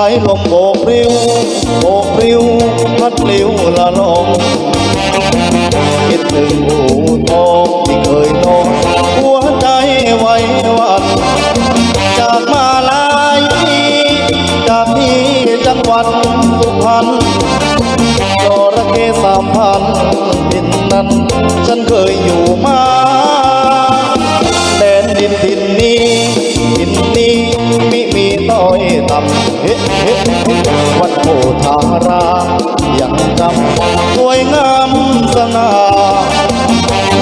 ายลมโบกปลิวโบกปลิวพัดปลิวละลองคิดถึงหูทองที่เคยนอนหัวใจไว้วันจากมาลายจากที่จังหวัดสุพรรณจระเข้สามพันดินนั้น ฉันเคยอยู่มาแดนดินดินนี้ดินนี้ วัดโพธารามยังจำสวยงามสง่า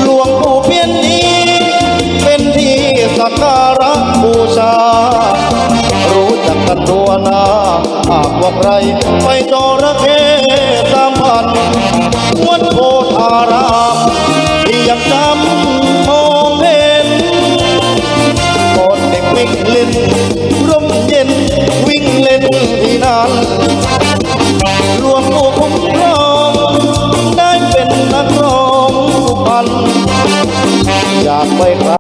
หลวงปู่เพียนนี้ เป็นที่สักการะบูชา รู้จักกันตัวนาหากว่าใครไปจร ที่นั่นหลวงปู่คุ้มครองได้เป็นนักร้องสุพรรณอยากไปครับ